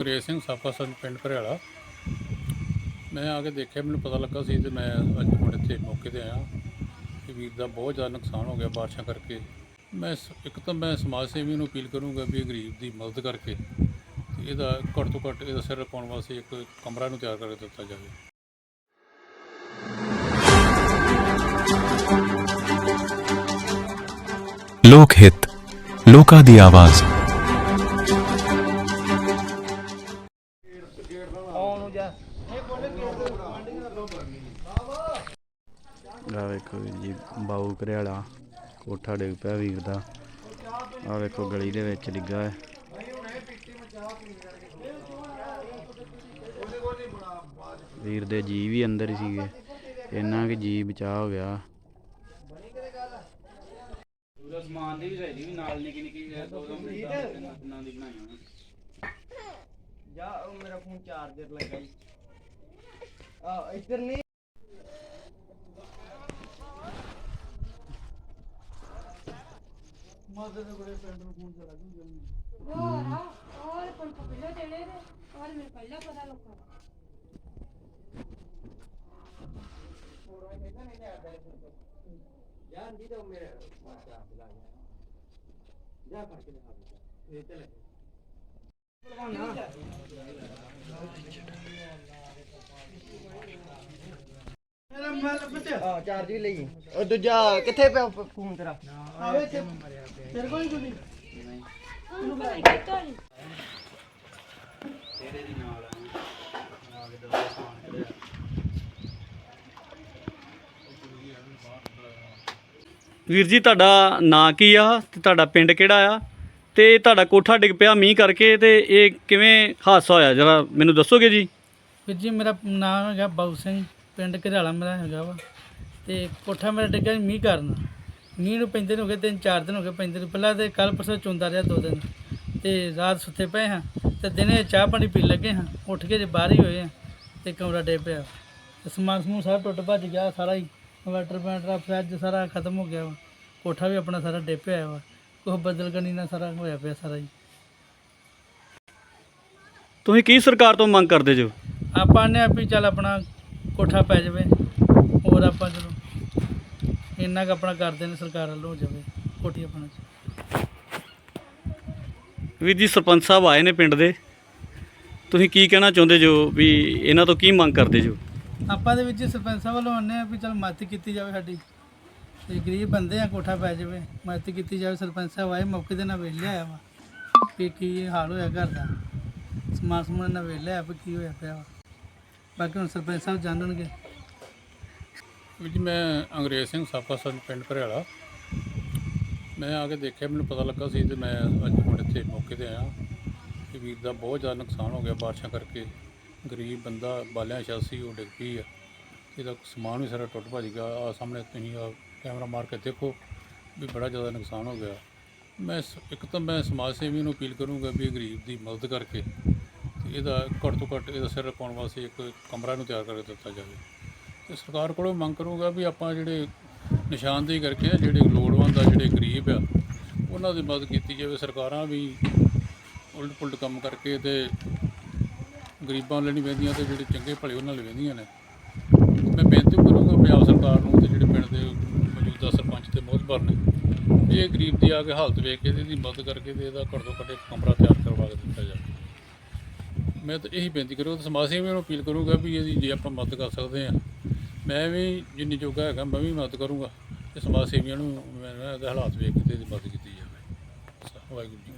ਗੁਰੇਜ ਸਿੰਘ ਸਾਬਕਾ ਸੰਤ ਪਿੰਡ ਭਰਿਆਲਾ। ਮੈਂ ਆ ਕੇ ਦੇਖਿਆ, ਮੈਨੂੰ ਪਤਾ ਲੱਗਾ ਸੀ ਤੇ ਮੈਂ ਅੱਜ ਹੁਣ ਇੱਥੇ ਮੌਕੇ ਤੇ ਆਇਆ। ਕਿ ਵੀਰ ਦਾ ਬਹੁਤ ਜ਼ਿਆਦਾ ਨੁਕਸਾਨ ਹੋ ਗਿਆ ਬਾਰਿਸ਼ਾਂ ਕਰਕੇ। ਮੈਂ ਸ- ਇੱਕ ਤਾਂ ਮੈਂ ਸਮਾਜ ਸੇਵੀ ਨੂੰ ਅਪੀਲ ਕਰੂੰਗਾ ਵੀ ਇਹ ਗਰੀਬ ਦੀ ਮਦਦ ਕਰਕੇ ਤੇ ਇਹਦਾ ਘੱਟ ਤੋਂ ਘੱਟ ਇਹਦਾ ਸਿਰ ਪਾਉਣ ਵਾਸਤੇ ਇੱਕ ਕਮਰਾ ਨੂੰ ਤਿਆਰ ਕਰਕੇ ਦਿੱਤਾ ਜਾਵੇ। ਲੋਕ ਹਿੱਤ, ਲੋਕਾਂ ਦੀ ਆਵਾਜ਼। ਆ ਵੇਖੋ ਜੀ ਬਾਊ ਘਰਿਆਲਾ ਕੋਠਾ ਡਿੱਗ ਪਿਆ ਵੀਰ ਦਾ। ਆ ਵੇਖੋ ਗਲੀ ਦੇ ਵਿੱਚ ਡਿੱਗਾ ਹੈ। ਵੀਰ ਦੇ ਜੀ ਵੀ ਅੰਦਰ ਹੀ ਸੀਗੇ। ਇੰਨਾ ਕਿ ਜੀ ਬਚਾ ਹੋ ਗਿਆ। ਪੂਰਾ ਸਮਾਨ ਦੀ ਵੀ ਚਾਹੀਦੀ ਵੀ ਨਾਲ ਨਿੱਕੀ ਨਿੱਕੀ ਦੋ ਦੋ ਮਿੰਟਾਂ ਦੀ ਬਣਾਈ ਹੋਣੀ। ਜਾ ਉਹ ਮੇਰਾ ਫੋਨ ਚਾਰਜਰ ਲੱਗਾ ਜੀ। Aa Ekber ne? ਮਾਦੇ ਦੇ ਬੜੇ ਪਿੰਡ ਨੂੰ ਫੋਨ ਚਲਾ ਜੂ ਜਲਦੀ ਹੋਰ ਆ ਹੋਰ ਪਰ ਪਪਿਲੋ ਦੇਣੇ ਨੇ ਹੋਰ ਮੇਰੇ ਪਹਿਲਾਂ ਪਤਾ ਲੋਕਾਂ ਯਾਰ ਦੀ ਤਾਂ ਮੇਰੇ ਮਾਤਾ ਬੁਲਾ ਗਿਆ। ਜਾ ਫੜ ਕੇ ਦਿਖਾ ਦੇ। ਇਹ ਤੇ ਲੈ। ਹਾਂ ਚਾਰਜ ਵੀ ਲਈ। ਉਹ ਦੂਜਾ ਕਿੱਥੇ ਪਿਆ ਫ- ਫੋਨ ਤੇਰਾ? ਆਵੇ ਤੇ ਤੇਰੇ ਕੋਲ ਹੀ ਕੋਈ ਤੇਰੇ ਦੀ ਨਾਲ ਆ। ਕੇ ਦੋ ਸਮਾਨ ਖੜਿਆ। ਵੀਰ ਜੀ ਤੁਹਾਡਾ ਨਾਂ ਕੀ ਆ ਤੇ ਤੁਹਾਡਾ ਪਿੰਡ ਕਿਹੜਾ ਆ? ਤੇ ਤੁਹਾਡਾ ਕੋਠਾ ਡਿੱਗ ਪਿਆ ਮੀਂਹ ਕਰਕੇ ਤੇ ਇਹ ਕਿਵੇਂ ਹਾਦਸਾ ਹੋਇਆ? ਜਰਾ ਮੈਨੂੰ ਦੱਸੋਗੇ ਜੀ? ਵੀਰ ਜੀ ਮੇਰਾ ਨਾਮ ਹੈਗਾ ਬਾਬੂ ਸਿੰਘ। ਪਿੰਡ ਘਰਿਆਲਾ ਮੇਰਾ ਹੈਗਾ ਵਾ ਤੇ ਕੋਠਾ ਮੇਰਾ ਡਿੱਗਾ ਸੀ ਮੀਂਹ ਕਾਰਨ। ਮੀਂਹ ਨੂੰ ਪੈਂਦੇ ਨੂੰ ਹੋ ਗਏ ਤਿੰਨ ਚਾਰ ਦਿਨ ਹੋ ਗਏ ਪੈਂਦੇ ਨੂੰ। ਪਹਿਲਾਂ ਤੇ ਕੱਲ ਪਰਸੋਂ ਚੁੰਦਾ ਰਿਹਾ ਦੋ ਦਿਨ ਤੇ ਰਾਤ ਸੁੱਤੇ ਪਏ ਹਾਂ ਤੇ ਦਿਨੇ ਚਾਹ ਪਾਣੀ ਪੀਣ ਲੱਗੇ ਹਾਂ। ਉੱਠ ਕੇ ਜੇ ਬਾਹਰ ਹੀ ਹੋਏ ਹਾਂ ਤੇ ਕਮਰਾ ਡੇ ਪਿਆ। ਤੇ ਸਮਾਨ ਸਮੂਹ ਸਾਰਾ ਟੁੱਟ ਭੱਜ ਗਿਆ ਸਾਰਾ ਹੀ ਇਨਵਰਟਰ ਬੈਟਰਾ ਫਰਿੱਜ ਸਾਰਾ ਖਤਮ ਹੋ ਗਿਆ ਵਾ। ਕੋਠਾ ਵੀ ਆਪਣਾ ਸਾਰਾ ਡੇ ਪਿਆ ਵਾ। ਕੋਹ ਬਦਲ ਕਣੀ ਨਾਲ ਸਾਰਾ ਹੋਇਆ ਪਿਆ ਸਾਰਾ ਹੀ। ਤੁਸੀਂ ਕੀ ਸਰਕਾਰ ਤੋਂ ਮੰਗ ਕਰਦੇ ਜੋ? ਆਪਾਂ ਨੇ ਵੀ ਚੱਲ ਆਪਣਾ ਕੋਠਾ ਪੈ ਜਾਵੇ ਹੋਰ ਆਪਾਂ ਚਲੋ ਇੰਨਾ ਕੁ ਆਪਣਾ ਕਰਦੇ ਨੇ ਸਰਕਾਰ ਵੱਲੋਂ ਹੋ ਜਾਵੇ ਕੋਠੀ ਆਪਣਾ ਵੀਰ ਜੀ ਸਰਪੰਚ ਸਾਹਿਬ ਆਏ ਨੇ ਪਿੰਡ ਦੇ। ਤੁਸੀਂ ਕੀ ਕਹਿਣਾ ਚਾਹੁੰਦੇ ਜੋ ਵੀ ਇਹਨਾਂ ਤੋਂ ਕੀ ਮੰਗ ਕਰਦੇ ਜੋ? ਆਪਾਂ ਦੇ ਵਿੱਚ ਸਰਪੰਚ ਸਾਹਿਬ ਵੱਲੋਂ ਆਨੇ ਆ ਵੀ ਚੱਲ ਮਦਦ ਕੀਤੀ ਜਾਵੇ ਸਾਡੀ। ਤੇ ਗਰੀਬ ਬੰਦੇ ਆ ਕੋਠਾ ਪੈ ਜਾਵੇ ਮਦਦ ਕੀਤੀ ਜਾਵੇ ਸਰਪੰਚ ਸਾਹਿਬ ਆਏ ਮੌਕੇ ਦੇ ਨਾਲ ਵੇਖ ਲਿਆ ਵਾ। ਵੀ ਕੀ ਹਾਲ ਹੋਇਆ ਘਰ ਦਾ? ਸਮਾਨ ਸਮੂਨ ਨਾਲ ਵੇਖ ਲਿਆ ਵੀ ਕੀ ਹੋਇਆ ਪਿਆ ਵਾ? ਬਾਕੀ ਹੁਣ ਸਰਪੰਚ ਸਾਹਿਬ ਜਾਣਨਗੇ। ਵੀਰ ਜੀ, ਮੈਂ ਅੰਗਰੇਜ਼ ਸਿੰਘ ਸਾਫਾ ਸੰਤ ਪਿੰਡ ਭਰਿਆਲਾ। ਮੈਂ ਆ ਕੇ ਦੇਖਿਆ, ਮੈਨੂੰ ਪਤਾ ਲੱਗਾ ਸੀ ਤੇ ਮੈਂ ਅੱਜ ਹੁਣ ਇੱਥੇ ਮੌਕੇ ਤੇ ਆਇਆ। ਕਿ ਵੀਰ ਦਾ ਬਹੁਤ ਜ਼ਿਆਦਾ ਨੁਕਸਾਨ ਹੋ ਗਿਆ ਬਾਰਿਸ਼ਾਂ ਕਰਕੇ। ਗਰੀਬ ਬੰਦਾ, ਬਾਲਿਆਂ ਸ਼ਾਸੀ ਉਹ ਡਿੱਗ ਪਈ ਆ। ਇਹਦਾ ਸਮਾਨ ਵੀ ਸਾਰਾ ਟੁੱਟ ਭੱਜ ਗਿਆ। ਆ ਸਾਹਮਣੇ ਤੁਸੀਂ ਆ ਕੈਮਰਾ ਮਾਰ ਕੇ ਦੇਖੋ ਵੀ ਬੜਾ ਜ਼ਿਆਦਾ ਨੁਕਸਾਨ ਹੋ ਗਿਆ। ਮੈਂ ਇੱਕ ਤਾਂ ਮੈਂ ਸਮਾਜ ਸੇਵੀ ਨੂੰ ਅਪੀਲ ਕਰੂੰਗਾ ਵੀ ਗਰੀਬ ਦੀ ਮਦਦ ਕਰਕੇ ਇਹਦਾ ਘੱਟ ਤੋਂ ਘੱਟ ਇਹਦਾ ਸਿਰ ਪਾਉਣ ਵਾਸਤੇ ਇੱਕ ਕਮਰਾ ਨੂੰ ਤਿਆਰ ਕਰਕੇ ਦਿੱਤਾ ਜਾਵੇ। ਤੇ ਸਰਕਾਰ ਕੋਲੋਂ ਮੰਗ ਕਰੂੰਗਾ ਵੀ ਆਪਾਂ ਜਿਹੜੇ ਨਿਸ਼ਾਨਦੇਹੀ ਕਰਕੇ ਜਿਹੜੇ ਲੋੜਵੰਦ ਆ, ਜਿਹੜੇ ਗਰੀਬ ਆ, ਉਹਨਾਂ ਦੀ ਮਦਦ ਕੀਤੀ ਜਾਵੇ। ਸਰਕਾਰਾਂ ਵੀ ਉਲਟ ਪੁਲਟ ਕੰਮ ਕਰਕੇ ਤੇ ਗਰੀਬਾਂ ਲਈ ਨਹੀਂ ਵਹਿੰਦੀਆਂ ਤੇ ਜਿਹੜੇ ਚੰਗੇ ਭਲੇ ਉਹਨਾਂ ਲਈ ਵਹਿੰਦੀਆਂ ਨੇ। ਮੈਂ ਬੇਨਤੀ ਕਰੂੰਗਾ ਪੰਜਾਬ ਸਰਕਾਰ ਨੂੰ ਤੇ ਜਿਹੜੇ ਪਿੰਡ ਦੇ ਮੌਜੂਦਾ ਸਰਪੰਚ ਤੇ ਮੋਹਤਬਰ ਨੇ ਇਹ ਗਰੀਬ ਦੀ ਆ ਕੇ ਹਾਲਤ ਵੇਖ ਕੇ ਇਹਦੀ ਮਦਦ ਕਰਕੇ ਤੇ ਇਹਦਾ ਘੱਟ ਤੋਂ ਘੱਟ ਇੱਕ ਕਮਰਾ ਤਿਆਰ ਮੈਂ ਤਾਂ ਇਹੀ ਬੇਨਤੀ ਕਰੂੰਗਾ ਸਮਾਜ ਸੇਵੀਆਂ ਨੂੰ ਅਪੀਲ ਕਰੂੰਗਾ ਵੀ ਇਹਦੀ ਜੇ ਆਪਾਂ ਮਦਦ ਕਰ ਸਕਦੇ ਆ ਮੈਂ ਵੀ ਜਿੰਨੀ ਜੋਗਾ ਹੈਗਾ, ਮੈਂ ਵੀ ਮਦਦ ਕਰੂੰਗਾ, ਤੇ ਸਮਾਜ ਸੇਵੀਆਂ ਨੂੰ ਮੈਂ ਇਹਦੇ ਹਾਲਾਤ ਵੇਖ ਕੇ ਤੇ ਇਹਦੀ ਮਦਦ ਕੀਤੀ ਜਾਵੇ। ਵਾਹਿਗੁਰੂ ਜੀ